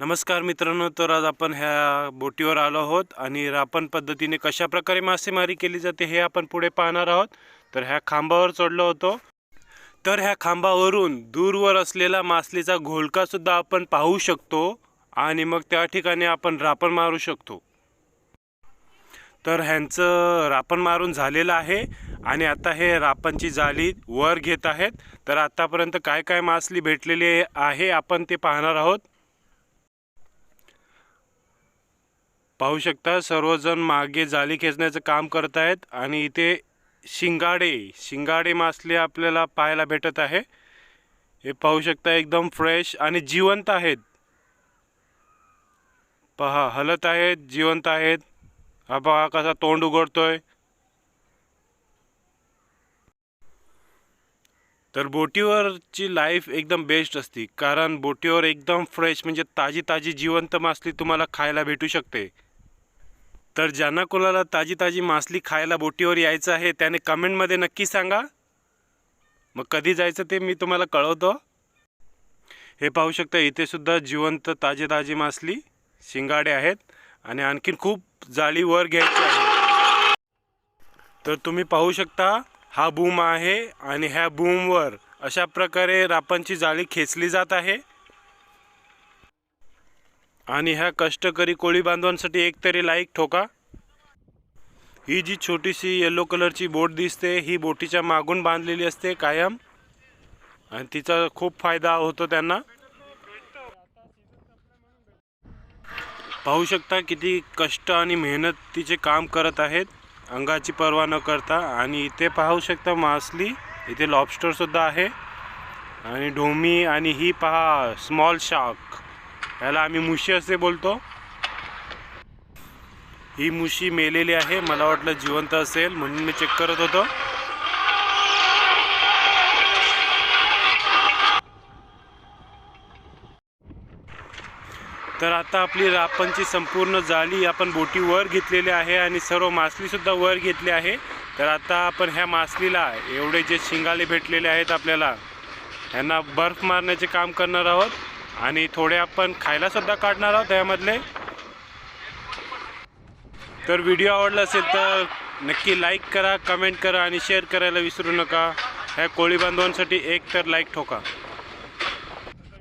नमस्कार मित्रांनो तर आज आपण ह्या बोटीवर आलो आहोत आणि रापण पद्धतीने कशा प्रकारे मासेमारी केली जाते हे आपण पुढे पाहणार आहोत. तर ह्या खांबावर चढलो होतो. तर ह्या खांबावरून दूरवर असलेला मासलीचा घोळकासुद्धा आपण पाहू शकतो आणि मग त्या ठिकाणी आपण रापण मारू शकतो. तर ह्यांचं रापण मारून झालेलं आहे आणि आता हे रापणची जाळी वर घेत आहेत. तर आतापर्यंत काय काय मासली भेटलेली आहे आपण ते पाहणार आहोत. पाहू शकता सर्वजण मागे जाळी खेचण्याचं काम करत आहेत आणि इथे शिंगाडे शिंगाडे मासले आपल्याला पाहायला भेटत आहे. हे पाहू शकता एकदम फ्रेश आणि जिवंत आहेत. पहा हलत आहेत जिवंत आहेत. हा पहा कसा तोंड उघडतोय. तर बोटीवरची लाईफ एकदम बेस्ट असते कारण बोटीवर एकदम फ्रेश म्हणजे ताजी ताजी जिवंत मासली तुम्हाला खायला भेटू शकते. तर ज्यांना कोणाला ताजी ताजी मासली खायला बोटीवर यायचं आहे त्याने कमेंटमध्ये नक्की सांगा. मग कधी जायचं ते मी तुम्हाला कळवतो. हे पाहू शकता इथेसुद्धा जिवंत ताजी ताजी मासली शिंगाडे आहेत आणि आणखीन खूप जाळी वर घ्यायची आहे. तर तुम्ही पाहू शकता हा बूम आहे आणि ह्या बूमवर अशा प्रकारे रापांची जाळी खेचली जात आहे. आणि ह्या कष्टकरी कोळी बांधवांसाठी एक तरी लाईक ठोका. ही जी छोटीशी येलो कलरची बोट दिसते ही बोटीच्या मागून बांधलेली असते कायम. आणि तिचा खूप फायदा होतो त्यांना. पाहू शकता किती कष्ट आणि मेहनत तिचे काम करत आहेत. अंगाची पर्वा न करता. आणि इथे पाहू शकता मासली इथे लॉबस्टरसुद्धा आहे. आणि ढोमी आणि ही पहा स्मॉल शार्क याला आम्ही मुशी असे बोलतो. ही मुशी मेलेली आहे मला वाटलं जिवंत असेल म्हणून मी चेक करत होतो. तर आता आपली रापणची संपूर्ण जाळी आपण बोटी वर घेतलेली आहे आणि सर्व मासलीसुद्धा वर घेतली आहे. तर आता आपण ह्या मासलीला एवढे जे शिंगाले भेटलेले आहेत आपल्याला ह्यांना बर्फ मारण्याचे काम करणार आहोत. आणि थोडे आपण खायला सुद्धा काढणार आहोत त्यामधले तर व्हिडिओ आवडला असेल तर नक्की लाईक करा कमेंट करा आणि शेअर करायला विसरू नका. ह्या कोळी बांधवांसाठी एक तर लाईक ठोका.